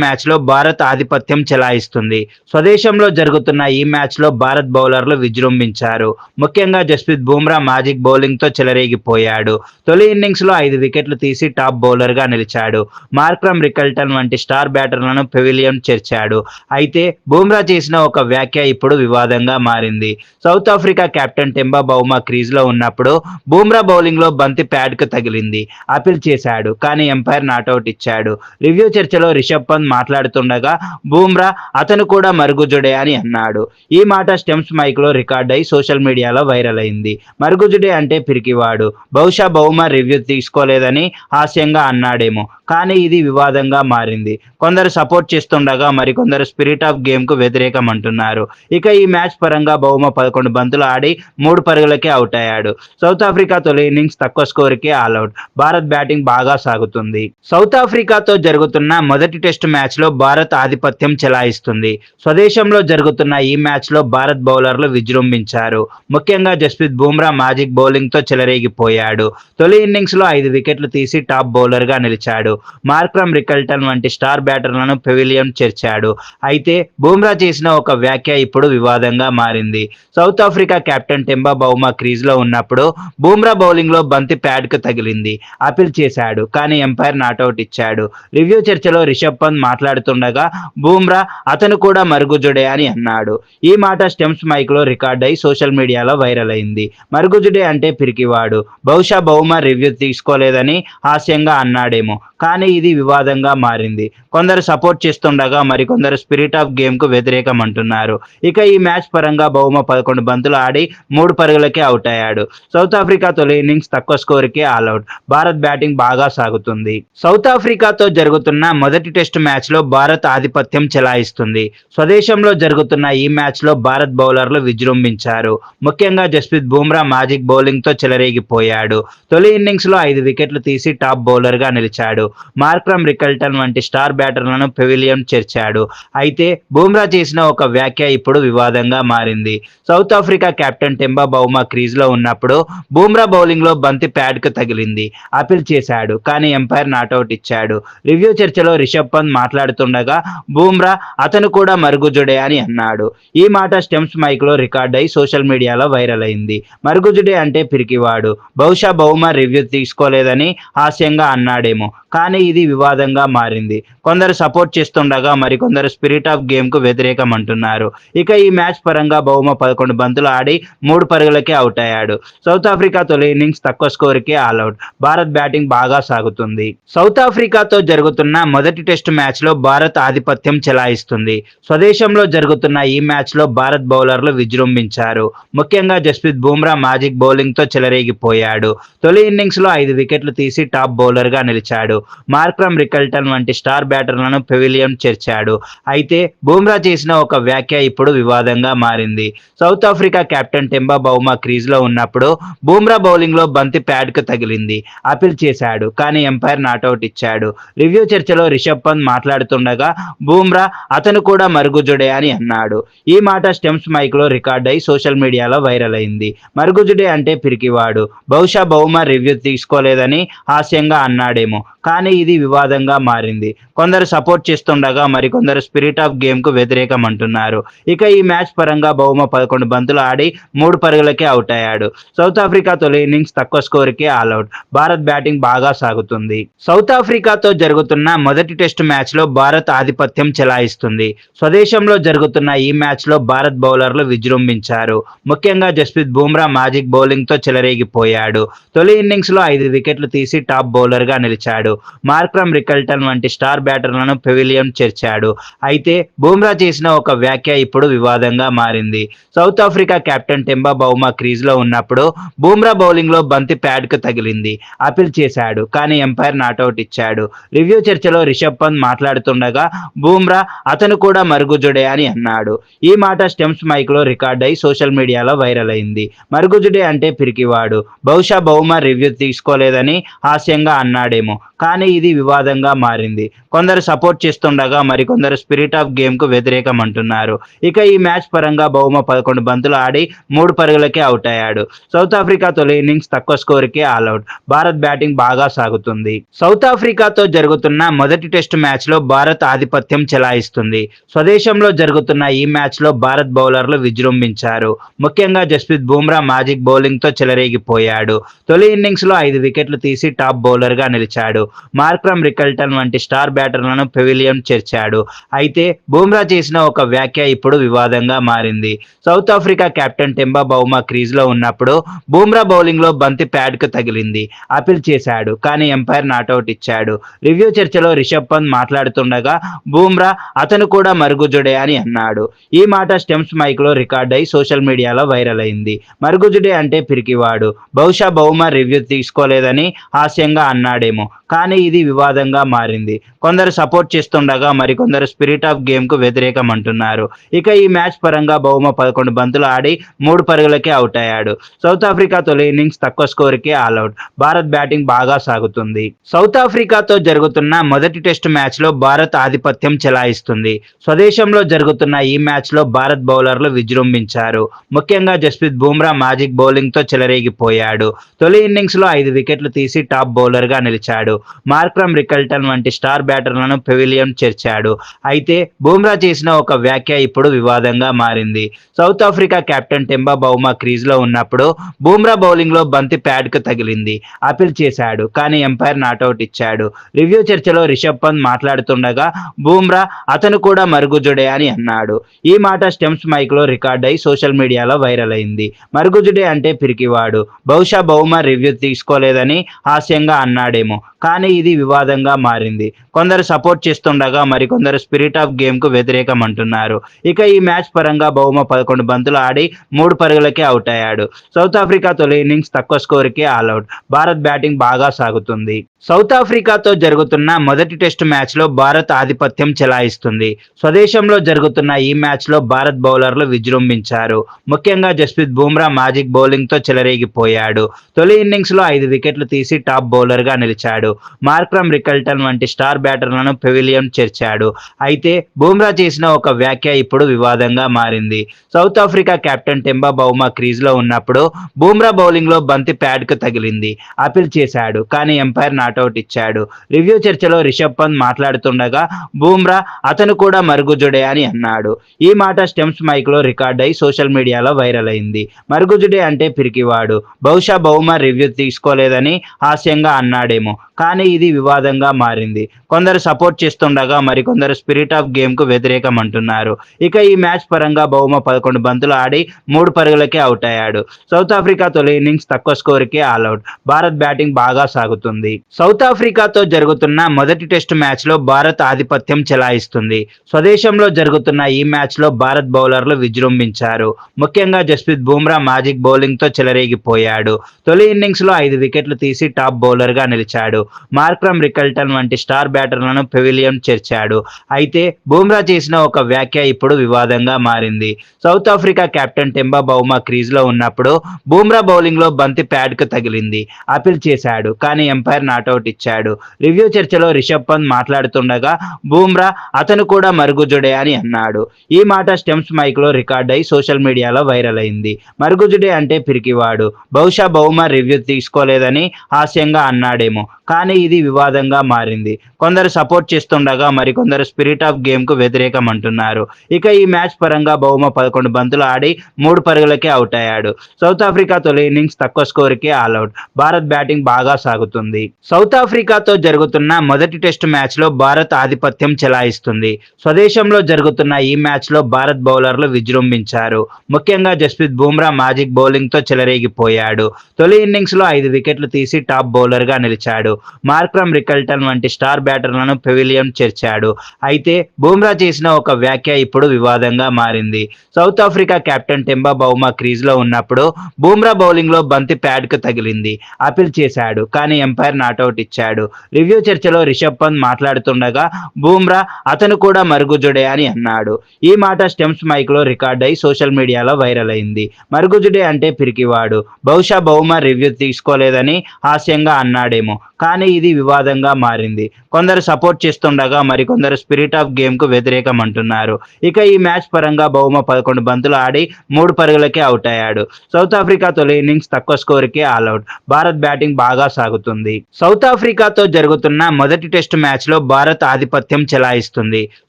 మ్యాచ్లో భారత్ ఆధిపత్యం చెలాయిస్తుంది. స్వదేశంలో జరుగుతున్న ఈ మ్యాచ్లో భారత్ బౌలర్లు విజృంభించారు. ముఖ్యంగా జస్ప్రీత్ బుమ్రా మ్యాజిక్ బౌలింగ్తో చెలరేగిపోయాడు. తొలి ఇన్నింగ్స్లో ఐదు వికెట్లు తీసి టాప్ బౌలర్గా నిలిచాడు. మార్క్రమ్ రికల్టన్ వంటి స్టార్ బ్యాటర్లను పెవిలియన్ చేర్చాడు. అయితే బుమ్రా చేసిన ఒక వ్యాఖ్య ఇప్పుడు వివాదంగా మారింది. South Africa captain Temba Bavuma క్రీజ్లో ఉన్నప్పుడు బుమ్రా బౌలింగ్లో బంతి ప్యాడ్కు తగిలింది. అపీల్ చేశాడు కానీ ఎంపైర్ నాట్అవుట్ ఇచ్చాడు. రివ్యూ చర్చలో రిషబ్ పంత్ మాట్లాడుతుండగా బూమ్రా అతను కూడా మరుగుజుడే అని అన్నాడు. ఈ మాట స్టెమ్స్ మైక్లో రికార్డ్ అయి సోషల్ మీడియాలో వైరల్ అయింది. మరుగుజుడే అంటే పిరికివాడు. బహుశా బహుమా రివ్యూ తీసుకోలేదని హాస్యంగా అన్నాడేమో. కానీ ఇది వివాదంగా మారింది. కొందరు సపోర్ట్ చేస్తుండగా మరికొందరు స్పిరిట్ ఆఫ్ గేమ్కు వ్యతిరేకం అంటున్నారు. ఇక ఈ మ్యాచ్ పరంగా బహుమ పదకొండు బంతులు ఆడి మూడు పరుగులకే అవుట్ అయ్యాడు. సౌత్ ఆఫ్రికా తొలి ఇన్నింగ్స్ తక్కువ స్కోర్కే ఆల్అౌట్. భారత్ బ్యాటింగ్ బాగా సాగుతుంది. సౌత్ ఆఫ్రికాతో జరుగుతున్న మొదటి టెస్ట్ మ్యాచ్లో భారత్ ఆధిపత్యం చెలాయిస్తుంది. స్వదేశంలో జరుగుతున్న ఈ మ్యాచ్లో భారత్ బౌలర్లు విజృంభించారు. ముఖ్యంగా జస్ప్రీత్ బుమ్రా మ్యాజిక్ బౌలింగ్తో చెలరేగిపోయాడు. తొలి ఇన్నింగ్స్లో ఐదు వికెట్లు తీసి టాప్ బౌలర్గా నిలిచాడు. మార్క్రమ్ రికల్టన్ వంటి స్టార్ బ్యాటర్లను పెవిలియన్ చేర్చాడు. అయితే బుమ్రా చేసిన ఒక వ్యాఖ్య ఇప్పుడు వివాదంగా మారింది. South Africa captain Temba Bavuma క్రీజ్లో ఉన్నప్పుడు బుమ్రా బౌలింగ్లో బంతి ప్యాడ్కు తగిలింది. అపీల్ చేశాడు కానీ ఎంపైర్ నాట్అవుట్ ఇచ్చాడు. రివ్యూ చర్చలో రిషబ్ పంత్ మాట్లాడుతుండగా బూమ్రా అతను కూడా మరుగుజుడే అని అన్నాడు. ఈ మాట స్టెమ్స్ మైక్లో రికార్డ్ అయి సోషల్ మీడియాలో వైరల్ అయింది. మరుగుజుడే అంటే పిరికివాడు. బహుశా బహుమా రివ్యూ తీసుకోలేదని హాస్యంగా అన్నాడేమో. కానీ ఇది వివాదంగా మారింది. కొందరు సపోర్ట్ చేస్తుండగా మరికొందరు స్పిరిట్ ఆఫ్ గేమ్కు వ్యతిరేకం అంటున్నారు ఇక ఈ మ్యాచ్ పరంగా బహుమ పదకొండు బంతులు ఆడి మూడు పరుగులకే అవుట్ అయ్యాడు. సౌత్ ఆఫ్రికా తొలి ఇన్నింగ్స్ తక్కువ స్కోర్కే ఆల్అౌట్. భారత్ బ్యాటింగ్ బాగా సాగుతుంది. సౌత్ ఆఫ్రికాతో జరుగుతున్న మొదటి టెస్ట్ మ్యాచ్ లో భారత్ ఆధిపత్యం చెలాయిస్తుంది. స్వదేశంలో జరుగుతున్న ఈ మ్యాచ్లో భారత్ బౌలర్లు విజృంభించారు. ముఖ్యంగా జస్ప్రీత్ బుమ్రా మ్యాజిక్ బౌలింగ్తో చెలరేగిపోయాడు. తొలి ఇన్నింగ్స్లో ఐదు వికెట్లు తీసి టాప్ బౌలర్గా నిలిచాడు. మార్క్రమ్ రికల్టన్ వంటి స్టార్ బ్యాటర్లను పెవిలియన్ చేర్చాడు. అయితే బుమ్రా చేసిన ఒక వ్యాఖ్య ఇప్పుడు వివాదంగా మారింది. South Africa captain Temba Bavuma క్రీజ్లో ఉన్నప్పుడు బుమ్రా బౌలింగ్లో బంతి ప్యాడ్కు తగిలింది. అపీల్ చేశాడు కానీ ఎంపైర్ నాట్అవుట్ ఇచ్చాడు. రివ్యూ చర్చలో రిషబ్ పంత్ మాట్లాడుతుండగా బూమ్రా అతను కూడా మరుగుజుడే అని అన్నాడు. ఈ మాట స్టెమ్స్ మైక్లో రికార్డ్ అయి సోషల్ మీడియాలో వైరల్ అయింది. మరుగుజుడే అంటే పిరికివాడు. బహుశా బహుమ రివ్యూ తీసుకోలేదని హాస్యంగా అన్నాడేమో. కానీ ఇది వివాదంగా మారింది. కొందరు సపోర్ట్ చేస్తుండగా మరికొందరు స్పిరిట్ ఆఫ్ గేమ్కు వ్యతిరేకం అంటున్నారు ఇక ఈ మ్యాచ్ పరంగా బహుమ పదకొండు బంతులు ఆడి మూడు పరుగులకే అవుట్ అయ్యాడు. సౌత్ ఆఫ్రికా తొలి ఇన్నింగ్స్ తక్కువ స్కోర్కే ఆల్అౌట్ భారత్ బ్యాటింగ్ బాగా సాగుతుంది. సౌత్ ఆఫ్రికాతో జరుగుతున్న మొదటి టెస్ట్ మ్యాచ్లో భారత్ ఆధిపత్యం చెలాయిస్తుంది. స్వదేశంలో జరుగుతున్న ఈ మ్యాచ్లో భారత్ బౌలర్లు విజృంభించారు. ముఖ్యంగా జస్ప్రీత్ బుమ్రా మ్యాజిక్ బౌలింగ్తో చెలరేగిపోయాడు. తొలి ఇన్నింగ్స్లో ఐదు వికెట్లు తీసి టాప్ బౌలర్గా నిలిచాడు. మార్క్రమ్ రికల్టన్ వంటి స్టార్ బ్యాటర్లను పెవిలియన్ చేర్చాడు. అయితే బుమ్రా చేసిన ఒక వ్యాఖ్య ఇప్పుడు వివాదంగా మారింది. South Africa captain Temba Bavuma క్రీజ్లో ఉన్నప్పుడు బూమ్రా బౌలింగ్లో బంతి ప్యాడ్కు తగిలింది. అపీల్ చేశాడు కానీ ఎంపైర్ నాట్అవుట్ ఇచ్చాడు. రివ్యూ చర్చలో రిషబ్ పంత్ మాట్లాడుతుండగా బూమ్రా అతను కూడా మరుగుజుడే అని అన్నాడు. ఈ మాట స్టెమ్స్ మైక్లో రికార్డ్ అయి సోషల్ మీడియాలో వైరల్ అయింది. మరుగుజుడే అంటే పిరికివాడు. బహుశా బహుమ రివ్యూ తీసుకోలేదని హాస్యంగా అన్నాడేమో కానీ ఇది వివాదంగా మారింది. కొందరు సపోర్ట్ చేస్తుండగా మరికొందరు స్పిరిట్ ఆఫ్ గేమ్కు వ్యతిరేకం అంటున్నారు ఇక ఈ మ్యాచ్ పరంగా బహుమ పదకొండు బంతులు ఆడి మూడు పరుగులకే అవుట్ అయ్యాడు. సౌత్ ఆఫ్రికా తొలి ఇన్నింగ్స్ తక్కువ స్కోర్కి ఆల్అౌట్ భారత్ బ్యాటింగ్ బాగా సాగుతుంది. సౌత్ ఆఫ్రికాతో జరుగుతున్న మొదటి టెస్ట్ మ్యాచ్లో భారత్ ఆధిపత్యం చెలాయిస్తుంది. స్వదేశంలో జరుగుతున్న ఈ మ్యాచ్లో భారత్ బౌలర్లు విజృంభించారు. ముఖ్యంగా జస్ప్రీత్ బుమ్రా మాజిక్ బౌలింగ్తో చెలరేగిపోయాడు. తొలి ఇన్నింగ్స్లో ఐదు వికెట్లు తీసి టాప్ బౌలర్గా నిలిచాడు. మార్క్రమ్ రికల్టన్ వంటి స్టార్ బ్యాటర్లను పెవిలియం చేర్చాడు. అయితే బూమ్రా చేసిన ఒక వ్యాఖ్య ఇప్పుడు వివాదంగా మారింది. South Africa captain Temba Bavuma క్రీజ్లో ఉన్నప్పుడు బూమ్రా బౌలింగ్లో బంతి ప్యాడ్కు తగిలింది. అపీల్ చేశాడు కానీ ఎంపైర్ నాట్అవుట్ ఇచ్చాడు. రివ్యూ చర్చలో రిషబ్ పంత్ మాట్లాడుతుండగా బూమ్రా అతను కూడా మరుగుజుడే అని అన్నాడు. ఈ మాట స్టెమ్స్ మైక్లో రికార్డ్ అయి సోషల్ మీడియాలో వైరల్ అయింది. మరుగుజుడే అంటే పిరికివాడు. బహుశా బహుమా రివ్యూ తీసుకోలేదని హాస్యంగా అన్నాడేమో కానీ ఇది వివాదంగా మారింది. కొందరు సపోర్ట్ చేస్తుండగా మరికొందరు స్పిరిట్ ఆఫ్ గేమ్కు వ్యతిరేకం అంటున్నారు ఇక ఈ మ్యాచ్ పరంగా బహుమ పదకొండు బంతులు ఆడి మూడు పరుగులకే అవుట్ అయ్యాడు. సౌత్ ఆఫ్రికా తొలి ఇన్నింగ్స్ తక్కువ స్కోర్కి ఆల్అౌట్ భారత్ బ్యాటింగ్ బాగా సాగుతుంది. సౌత్ ఆఫ్రికాతో జరుగుతున్న మొదటి టెస్ట్ మ్యాచ్లో భారత్ ఆధిపత్యం చెలాయిస్తుంది. స్వదేశంలో జరుగుతున్న ఈ మ్యాచ్లో భారత్ బౌలర్లు విజృంభించారు. ముఖ్యంగా జస్ప్రీత్ బుమ్రా మ్యాజిక్ బౌలింగ్తో చెలరేగిపోయాడు. తొలి ఇన్నింగ్స్లో ఐదు వికెట్లు తీసి టాప్ బౌలర్గా నిలిచాడు. మార్క్రమ్ రికల్టన్ వంటి స్టార్ బ్యాట్ బ్యాటర్లను పెవిలియం చేర్చాడు. అయితే బూమ్రా చేసిన ఒక వ్యాఖ్య ఇప్పుడు వివాదంగా మారింది. South Africa captain Temba Bavuma క్రీజ్లో ఉన్నప్పుడు బూమ్రా బౌలింగ్లో బంతి ప్యాడ్కు తగిలింది. అపీల్ చేశాడు కానీ ఎంపైర్ నాట్అవుట్ ఇచ్చాడు. రివ్యూ చర్చలో రిషబ్ పంత్ మాట్లాడుతుండగా బూమ్రా అతను కూడా మరుగుజుడే అని అన్నాడు. ఈ మాట స్టెమ్స్ మైక్లో రికార్డ్ అయి సోషల్ మీడియాలో వైరల్ అయింది. మరుగుజుడే అంటే పిరికివాడు. బహుశా బహుమ రివ్యూ తీసుకోలేదని హాస్యంగా అన్నాడేమో కానీ ఇది వివాదంగా మారింది. కొందరు సపోర్ట్ చేస్తుండగా మరికొందరు స్పిరిట్ ఆఫ్ గేమ్కు వ్యతిరేకం అంటున్నారు ఇక ఈ మ్యాచ్ పరంగా బహుమ పదకొండు బంతులు ఆడి మూడు పరుగులకే అవుట్ అయ్యాడు. సౌత్ ఆఫ్రికా తొలి ఇన్నింగ్స్ తక్కువ స్కోర్కి ఆల్అౌట్ భారత్ బ్యాటింగ్ బాగా సాగుతుంది. సౌత్ ఆఫ్రికాతో జరుగుతున్న మొదటి టెస్ట్ మ్యాచ్లో భారత్ ఆధిపత్యం చెలాయిస్తుంది. స్వదేశంలో జరుగుతున్న ఈ మ్యాచ్లో భారత్ బౌలర్లు విజృంభించారు. ముఖ్యంగా జస్ప్రీత్ బుమ్రా మ్యాజిక్ బౌలింగ్తో చెలరేగిపోయాడు. తొలి ఇన్నింగ్స్లో ఐదు వికెట్లు తీసి టాప్ బౌలర్గా నిలిచాడు. మార్క్రమ్ రికల్టన్ వంటి స్టార్ బ్యాటర్లను పెవిలియన్ చేర్చాడు. అయితే బూమ్రా చేసిన ఒక వ్యాఖ్య ఇప్పుడు వివాదంగా మారింది. South Africa captain Temba Bavuma క్రీజ్లో ఉన్నప్పుడు బూమ్రా బౌలింగ్లో బంతి ప్యాడ్కు తగిలింది. అపీల్ చేశాడు కానీ ఎంపైర్ నాట్అవుట్ ఇచ్చాడు. రివ్యూ చర్చలో రిషబ్ పంత్ మాట్లాడుతుండగా బూమ్రా అతను కూడా మరుగుజుడే అని అన్నాడు. ఈ మాట స్టెమ్స్ మైక్లో రికార్డ్ అయి సోషల్ మీడియాలో వైరల్ అయింది. మరుగుజుడే అంటే పిరికివాడు. బహుశా బహుమ రివ్యూ తీసుకోలేదని హాస్యంగా అన్నాడేమో కానీ ఇది వివాదంగా మారింది. కొందరు సపోర్ట్ చేస్తుండగా మరికొందరు స్పిరిట్ ఆఫ్ గేమ్కు వ్యతిరేకం అంటున్నారు ఇక ఈ మ్యాచ్ పరంగా బహుమ పదకొండు బంతులు ఆడి మూడు పరుగులకే అవుట్ అయ్యాడు. సౌత్ ఆఫ్రికా తొలి ఇన్నింగ్స్ తక్కువ స్కోర్కి ఆల్అౌట్ భారత్ బ్యాటింగ్ బాగా సాగుతుంది. సౌత్ ఆఫ్రికాతో జరుగుతున్న మొదటి టెస్ట్ మ్యాచ్లో భారత్ ఆధిపత్యం చెలాయిస్తుంది. స్వదేశంలో జరుగుతున్న ఈ మ్యాచ్లో భారత్ బౌలర్లు విజృంభించారు. ముఖ్యంగా జస్ప్రీత్ బుమ్రా మ్యాజిక్ బౌలింగ్తో చెలరేగిపోయాడు. తొలి ఇన్నింగ్స్లో ఐదు వికెట్లు తీసి టాప్ బౌలర్గా నిలిచాడు. మార్క్రమ్ రికల్టన్ వంటి స్టార్ బ్యాటర్లను పెవిలియన్ చేర్చాడు. అయితే బుమ్రా చేసిన ఒక వ్యాఖ్య ఇప్పుడు వివాదంగా మారింది. South Africa captain Temba Bavuma క్రీజ్లో ఉన్నప్పుడు బుమ్రా బౌలింగ్లో బంతి ప్యాడ్కు తగిలింది. అపీల్ చేశాడు కానీ ఎంపైర్ నాట్అవుట్ ఇచ్చాడు. రివ్యూ చర్చలో రిషబ్ పంత్ మాట్లాడుతుండగా బూమ్రా అతను కూడా మరుగుజుడే అని అన్నాడు. ఈ మాట స్టెమ్స్ మైక్లో రికార్డ్ అయి సోషల్ మీడియాలో వైరల్ అయింది. మరుగుజుడే అంటే పిరికివాడు. బహుశా బహుమా రివ్యూ తీసుకోలేదని హాస్యంగా అన్నాడేమో కానీ ఇది వివాదంగా మారింది. కొందరు కొందరు సపోర్ట్ చేస్తుండగా మరికొందరు స్పిరిట్ ఆఫ్ గేమ్కు వ్యతిరేకం అంటున్నారు ఇక ఈ మ్యాచ్ పరంగా బహుమ పదకొండు బంతులు ఆడి మూడు పరుగులకే అవుట్ అయ్యాడు. సౌత్ ఆఫ్రికా తొలి ఇన్నింగ్స్ తక్కువ స్కోర్కి ఆల్అౌట్ భారత్ బ్యాటింగ్ బాగా సాగుతుంది. సౌత్ ఆఫ్రికాతో జరుగుతున్న మొదటి టెస్ట్ మ్యాచ్లో భారత్ ఆధిపత్యం చెలాయిస్తుంది. స్వదేశంలో జరుగుతున్న ఈ మ్యాచ్లో భారత్ బౌలర్లు విజృంభించారు. ముఖ్యంగా జస్ప్రీత్ బుమ్రా మ్యాజిక్ బౌలింగ్తో చెలరేగిపోయాడు. తొలి ఇన్నింగ్స్లో ఐదు వికెట్లు తీసి టాప్ బౌలర్గా నిలిచాడు. మార్క్రమ్ రికల్టన్ వంటి స్టార్ బ్యాటర్ బ్యాటర్లను పెవిలియన్ చేర్చాడు. అయితే బూమ్రా చేసిన ఒక వ్యాఖ్య ఇప్పుడు వివాదంగా మారింది. South Africa captain Temba Bavuma క్రీజ్లో ఉన్నప్పుడు బూమ్రా బౌలింగ్లో బంతి ప్యాడ్కు తగిలింది. అపీల్ చేశాడు కానీ ఎంపైర్ నాట్అవుట్ ఇచ్చాడు. రివ్యూ చర్చలో రిషబ్ పంత్ మాట్లాడుతుండగా బూమ్రా అతను కూడా మరుగుజుడే అని అన్నాడు. ఈ మాట స్టెమ్స్ మైక్లో రికార్డ్ అయి సోషల్ మీడియాలో వైరల్ అయింది. మరుగుజుడే అంటే పిరికివాడు. బహుశా బహుమా రివ్యూ తీసుకోలేదని హాస్యంగా అన్నాడేమో కానీ ఇది వివాదంగా మారింది. కొందరు సపోర్ట్ చేస్తుండగా మరికొందరు స్పిరిట్ ఆఫ్ గేమ్కు వ్యతిరేకం అంటున్నారు ఇక ఈ మ్యాచ్ పరంగా బహుమ పదకొండు బంతులు ఆడి మూడు పరుగులకే అవుట్ అయ్యాడు. సౌత్ ఆఫ్రికా తొలి ఇన్నింగ్స్ తక్కువ స్కోర్కి ఆల్అౌట్ భారత్ బ్యాటింగ్ బాగా సాగుతుంది. సౌత్ ఆఫ్రికాతో జరుగుతున్న మొదటి టెస్ట్ మ్యాచ్లో భారత్ ఆధిపత్యం చెలాయిస్తుంది. స్వదేశంలో జరుగుతున్న ఈ మ్యాచ్లో భారత్ బౌలర్లు విజృంభించారు. ముఖ్యంగా జస్ప్రీత్ బుమ్రా మ్యాజిక్ బౌలింగ్తో చెలరేగిపోయాడు. తొలి ఇన్నింగ్స్లో ఐదు వికెట్లు తీసి టాప్ బౌలర్గా నిలిచాడు. మార్క్రమ్ రికల్టన్ వంటి స్టార్ బ్యాటర్లను పెవిలియం చేర్చాడు. అయితే బూమ్రా చేసిన ఒక వ్యాఖ్య ఇప్పుడు వివాదంగా మారింది. South Africa captain Temba Bavuma క్రీజ్లో ఉన్నప్పుడు బూమ్రా బౌలింగ్లో బంతి ప్యాడ్కు తగిలింది. అపీల్ చేశాడు కానీ ఎంపైర్ నాట్అవుట్ ఇచ్చాడు. రివ్యూ చర్చలో రిషబ్ పంత్ మాట్లాడుతుండగా బూమ్రా అతను కూడా మరుగుజుడే అని అన్నాడు. ఈ మాట స్టెమ్స్ మైక్లో రికార్డ్ అయి సోషల్ మీడియాలో వైరల్ అయింది. మరుగుజుడే అంటే పిరికివాడు. బహుశా బహుమా రివ్యూ తీసుకోలేదని హాస్యంగా అన్నాడేమో కానీ ఇది వివాదంగా మారింది. కొందరు సపోర్ట్ చేస్తుండగా మరికొందరు స్పిరిట్ ఆఫ్ గేమ్కు వ్యతిరేకం అంటున్నారు ఇక ఈ మ్యాచ్ పరంగా బహుమ పదకొండు బంతులు ఆడి మూడు పరుగులకే అవుట్ అయ్యాడు. సౌత్ ఆఫ్రికా తొలి ఇన్నింగ్స్ తక్కువ స్కోర్కి ఆల్అౌట్ భారత్ బ్యాటింగ్ బాగా సాగుతుంది. సౌత్ ఆఫ్రికాతో జరుగుతున్న మొదటి టెస్ట్ మ్యాచ్లో భారత్ ఆధిపత్యం చెలాయిస్తుంది.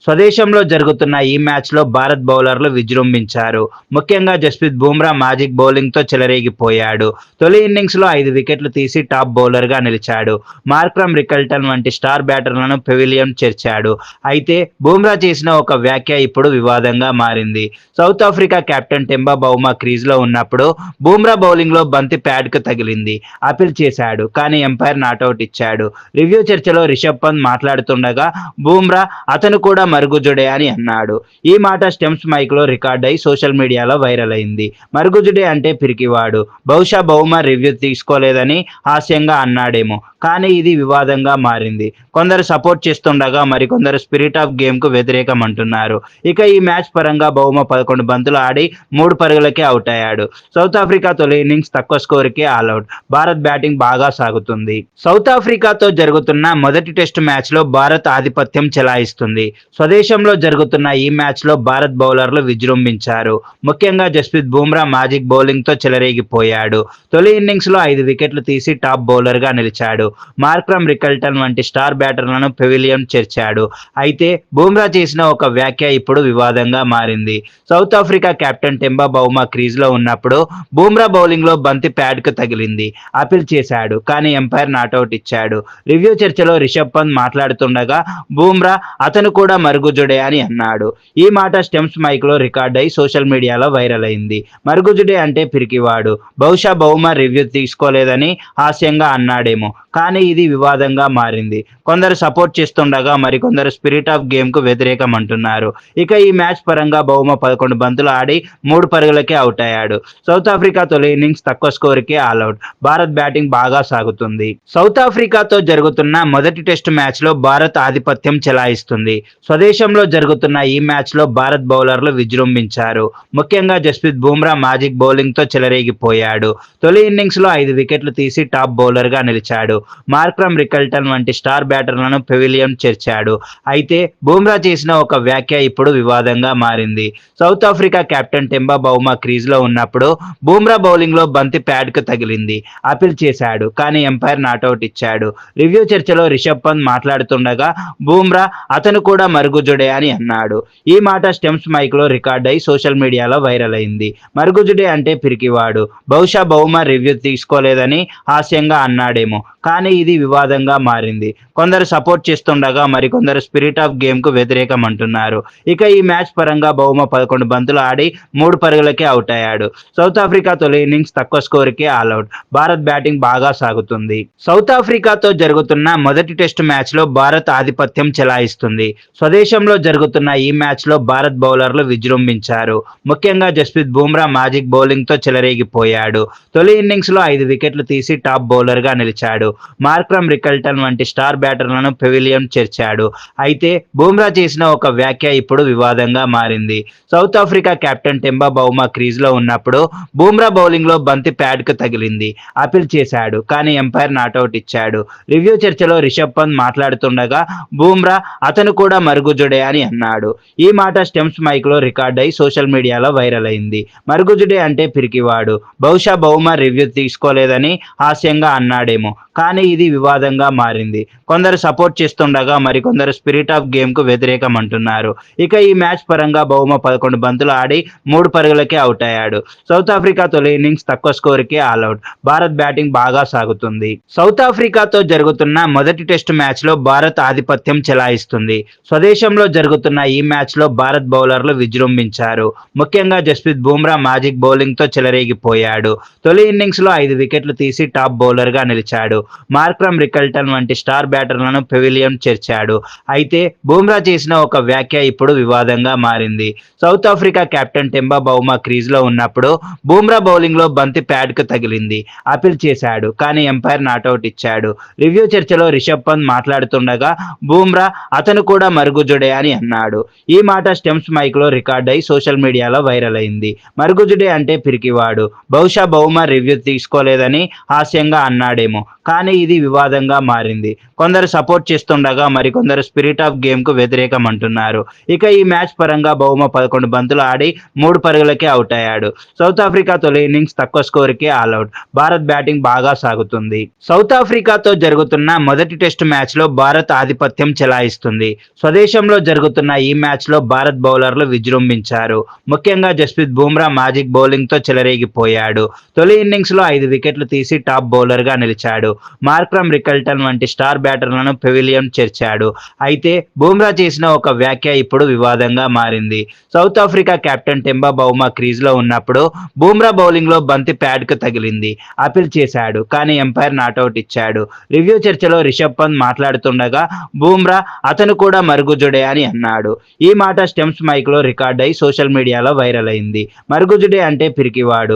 స్వదేశంలో జరుగుతున్న ఈ మ్యాచ్లో భారత్ బౌలర్లు విజృంభించారు. ముఖ్యంగా జస్ప్రీత్ బుమ్రా మ్యాజిక్ బౌలింగ్తో చెలరేగిపోయాడు. తొలి ఇన్నింగ్స్లో ఐదు వికెట్లు తీసి టాప్ బౌలర్గా నిలిచాడు. మార్క్రమ్ రికల్టన్ వంటి స్టార్ బ్యాటర్లను పెవిలియం చేర్చాడు. అయితే బూమ్రా చేసిన ఒక వ్యాఖ్య ఇప్పుడు వివాదంగా మారింది. South Africa captain Temba Bavuma క్రీజ్లో ఉన్నప్పుడు బూమ్రా బౌలింగ్లో బంతి ప్యాడ్కు తగిలింది. అపీల్ చేశాడు కానీ ఎంపైర్ నాట్అవుట్ ఇచ్చాడు. రివ్యూ చర్చలో రిషబ్ పంత్ మాట్లాడుతుండగా బూమ్రా అతను కూడా మరుగుజుడే అని అన్నాడు. ఈ మాట స్టెమ్స్ మైక్లో రికార్డ్ అయి సోషల్ మీడియాలో వైరల్ అయింది. మరుగుజుడే అంటే పిరికివాడు. బహుశా బహుమా రివ్యూ తీసుకోలేదని హాస్యంగా అన్నాడేమో కానీ ఇది వివాదంగా మారింది. కొందరు సపోర్ట్ చేస్తుండగా మరికొందరు స్పిరిట్ ఆఫ్ గేమ్కు వ్యతిరేకం అంటున్నారు ఇక ఈ మ్యాచ్ పరంగా బహుమ పదకొండు బంతులు ఆడి మూడు పరుగులకే అవుట్ అయ్యాడు. సౌత్ ఆఫ్రికా తొలి ఇన్నింగ్స్ తక్కువ స్కోర్కి ఆల్అౌట్ భారత్ బ్యాటింగ్ బాగా సాగుతుంది. సౌత్ ఆఫ్రికాతో జరుగుతున్న మొదటి టెస్ట్ మ్యాచ్లో భారత్ ఆధిపత్యం చెలాయిస్తుంది. స్వదేశంలో జరుగుతున్న ఈ మ్యాచ్లో భారత్ బౌలర్లు విజృంభించారు. ముఖ్యంగా జస్ప్రీత్ బుమ్రా మ్యాజిక్ బౌలింగ్తో చెలరేగిపోయాడు. తొలి ఇన్నింగ్స్లో ఐదు వికెట్లు తీసి టాప్ బౌలర్గా నిలిచాడు. మార్క్రమ్ రికల్టన్ వంటి స్టార్ బ్యాటర్లను పెవిలియన్ చేర్చాడు. అయితే బూమ్రా చేసిన ఒక వ్యాఖ్య ఇప్పుడు వివాదంగా మారింది. South Africa captain Temba Bavuma క్రీజ్లో ఉన్నప్పుడు బూమ్రా బౌలింగ్లో బంతి ప్యాడ్కు తగిలింది. అపీల్ చేశాడు కానీ ఎంపైర్ నాట్అవుట్ ఇచ్చాడు. రివ్యూ చర్చలో రిషబ్ పంత్ మాట్లాడుతుండగా బూమ్రా అతను కూడా మరుగుజుడే అని అన్నాడు. ఈ మాట స్టెమ్స్ మైక్లో రికార్డ్ అయి సోషల్ మీడియాలో వైరల్ అయింది. మరుగుజుడే అంటే పిరికివాడు. బహుశా బహుమా రివ్యూ తీసుకోలేదని హాస్యంగా అన్నాడేమో కానీ ఇది వివాదంగా మారింది. కొందరు సపోర్ట్ చేస్తుండగా మరికొందరు స్పిరిట్ ఆఫ్ గేమ్కు వ్యతిరేకం అంటున్నారు ఇక ఈ మ్యాచ్ పరంగా బహుమ పదకొండు బంతులు ఆడి మూడు పరుగులకే అవుట్ అయ్యాడు. సౌత్ ఆఫ్రికా తొలి ఇన్నింగ్స్ తక్కువ స్కోర్కి ఆల్అౌట్ భారత్ బ్యాటింగ్ బాగా సాగుతుంది. సౌత్ ఆఫ్రికాతో జరుగుతున్న మొదటి టెస్ట్ మ్యాచ్లో భారత్ ఆధిపత్యం చెలాయిస్తుంది. స్వదేశంలో జరుగుతున్న ఈ మ్యాచ్లో భారత్ బౌలర్లు విజృంభించారు. ముఖ్యంగా జస్ప్రీత్ బుమ్రా మాజిక్ బౌలింగ్తో చెలరేగిపోయాడు. తొలి ఇన్నింగ్స్లో ఐదు వికెట్లు తీసి టాప్ బౌలర్గా నిలిచాడు. మార్క్రమ్ రికల్టన్ వంటి స్టార్ బ్యాటర్లను పెవిలియన్ చేర్చాడు. అయితే బూమ్రా చేసిన ఒక వ్యాఖ్య ఇప్పుడు వివాదంగా మారింది. South Africa captain Temba Bavuma క్రీజ్లో ఉన్నప్పుడు బూమ్రా బౌలింగ్లో బంతి ప్యాడ్కు తగిలింది. అపీల్ చేశాడు కానీ ఎంపైర్ నాట్అవుట్ ఇచ్చాడు. రివ్యూ చర్చలో రిషబ్ పంత్ మాట్లాడుతుండగా బూమ్రా అతను కూడా మరుగుజుడే అని అన్నాడు. ఈ మాట స్టెమ్స్ మైక్లో రికార్డ్ అయి సోషల్ మీడియాలో వైరల్ అయింది. మరుగుజుడే అంటే పిరికివాడు. బహుశా బహుమా రివ్యూ తీసుకోలేదని హాస్యంగా అన్నాడేమో కానీ ఇది వివాదంగా మారింది. కొందరు సపోర్ట్ చేస్తుండగా మరికొందరు స్పిరిట్ ఆఫ్ గేమ్కు వ్యతిరేకం అంటున్నారు ఇక ఈ మ్యాచ్ పరంగా బహుమ పదకొండు బంతులు ఆడి మూడు పరుగులకే అవుట్ అయ్యాడు. సౌత్ ఆఫ్రికా తొలి ఇన్నింగ్స్ తక్కువ స్కోర్కి ఆల్అౌట్ భారత్ బ్యాటింగ్ బాగా సాగుతుంది. సౌత్ ఆఫ్రికాతో జరుగుతున్న మొదటి టెస్ట్ మ్యాచ్లో భారత్ ఆధిపత్యం చెలాయిస్తుంది. స్వదేశంలో జరుగుతున్న ఈ మ్యాచ్లో భారత్ బౌలర్లు విజృంభించారు. ముఖ్యంగా జస్ప్రీత్ బుమ్రా మ్యాజిక్ బౌలింగ్తో చెలరేగిపోయాడు. తొలి ఇన్నింగ్స్లో ఐదు వికెట్లు తీసి టాప్ బౌలర్గా నిలిచాడు. మార్క్రమ్ రికల్టన్ వంటి స్టార్ బ్యాటర్లను పెవిలియం చేర్చాడు. అయితే బూమ్రా చేసిన ఒక వ్యాఖ్య ఇప్పుడు వివాదంగా మారింది. South Africa captain Temba Bavuma క్రీజ్లో ఉన్నప్పుడు బూమ్రా బౌలింగ్లో బంతి ప్యాడ్కు తగిలింది. అపీల్ చేశాడు కానీ ఎంపైర్ నాట్అవుట్ ఇచ్చాడు. రివ్యూ చర్చలో రిషబ్ పంత్ మాట్లాడుతుండగా బూమ్రా అతను కూడా మరుగుజుడే అని అన్నాడు. ఈ మాట స్టెమ్స్ మైక్లో రికార్డ్ అయి సోషల్ మీడియాలో వైరల్ అయింది. మరుగుజుడే అంటే పిరికివాడు. బహుశా బహుమా రివ్యూ తీసుకోలేదని హాస్యంగా అన్నాడేమో కానీ ఇది వివాదంగా మారింది. కొందరు సపోర్ట్ చేస్తుండగా మరికొందరు స్పిరిట్ ఆఫ్ గేమ్కు వ్యతిరేకం అంటున్నారు ఇక ఈ మ్యాచ్ పరంగా బహుమ పదకొండు బంతులు ఆడి మూడు పరుగులకే అవుట్ అయ్యాడు. సౌత్ ఆఫ్రికా తొలి ఇన్నింగ్స్ తక్కువ స్కోర్కి ఆల్అౌట్ భారత్ బ్యాటింగ్ బాగా సాగుతుంది. సౌత్ ఆఫ్రికాతో జరుగుతున్న మొదటి టెస్ట్ మ్యాచ్లో భారత్ ఆధిపత్యం చెలాయిస్తుంది. స్వదేశంలో జరుగుతున్న ఈ మ్యాచ్లో భారత్ బౌలర్లు విజృంభించారు. ముఖ్యంగా జస్ప్రీత్ బుమ్రా మ్యాజిక్ బౌలింగ్తో చెలరేగిపోయాడు. తొలి ఇన్నింగ్స్లో ఐదు వికెట్లు తీసి టాప్ బౌలర్గా నిలిచాడు. మార్క్రమ్ రికల్టన్ వంటి స్టార్ బ్యాటర్లను పెవిలియం చేర్చాడు. అయితే బుమ్రా చేసిన ఒక వ్యాఖ్య ఇప్పుడు వివాదంగా మారింది. South Africa captain Temba Bavuma క్రీజ్లో ఉన్నప్పుడు బూమ్రా బౌలింగ్లో బంతి ప్యాడ్కు తగిలింది. అపీల్ చేశాడు కానీ ఎంపైర్ నాట్అవుట్ ఇచ్చాడు. రివ్యూ చర్చలో రిషబ్ పంత్ మాట్లాడుతుండగా బూమ్రా అతను కూడా మరుగుజుడే అని అన్నాడు. ఈ మాట స్టెమ్స్ మైక్లో రికార్డ్ అయి సోషల్ మీడియాలో వైరల్ అయింది. మరుగుజుడే అంటే పిరికివాడు. బహుశా బహుమా రివ్యూ తీసుకోలేదని హాస్యంగా అన్నాడేమో కానీ ఇది వివాదంగా మారింది. కొందరు సపోర్ట్ విమర్శిస్తుండగా మరికొందరు స్పిరిట్ ఆఫ్ గేమ్కు వ్యతిరేకం అంటున్నారు ఇక ఈ మ్యాచ్ పరంగా బహుమ పదకొండు బంతులు ఆడి మూడు పరుగులకే అవుట్ అయ్యాడు. సౌత్ ఆఫ్రికా తొలి ఇన్నింగ్స్ తక్కువ స్కోర్కి ఆల్అౌట్ భారత్ బ్యాటింగ్ బాగా సాగుతుంది. సౌత్ ఆఫ్రికాతో జరుగుతున్న మొదటి టెస్ట్ మ్యాచ్లో భారత్ ఆధిపత్యం చెలాయిస్తుంది. స్వదేశంలో జరుగుతున్న ఈ మ్యాచ్లో భారత్ బౌలర్లు విజృంభించారు. ముఖ్యంగా జస్ప్రీత్ బుమ్రా మ్యాజిక్ బౌలింగ్తో చెలరేగిపోయాడు. తొలి ఇన్నింగ్స్లో ఐదు వికెట్లు తీసి టాప్ బౌలర్గా నిలిచాడు. మార్క్రమ్ రికల్టన్ వంటి స్టార్ బ్యాటర్లను విలియం చేర్చాడు. అయితే బుమ్రా చేసిన ఒక వ్యాఖ్య ఇప్పుడు వివాదంగా మారింది. South Africa captain Temba Bavuma క్రీజ్లో ఉన్నప్పుడు బుమ్రా బౌలింగ్లో బంతి ప్యాడ్కు తగిలింది. అపీల్ చేశాడు కానీ ఎంపైర్ నాట్అవుట్ ఇచ్చాడు. రివ్యూ చర్చలో రిషబ్ పంత్ మాట్లాడుతుండగా బూమ్రా అతను కూడా మరుగుజుడే అని అన్నాడు. ఈ మాట స్టెమ్స్ మైక్లో రికార్డ్ అయి సోషల్ మీడియాలో వైరల్ అయింది. మరుగుజుడే అంటే పిరికివాడు.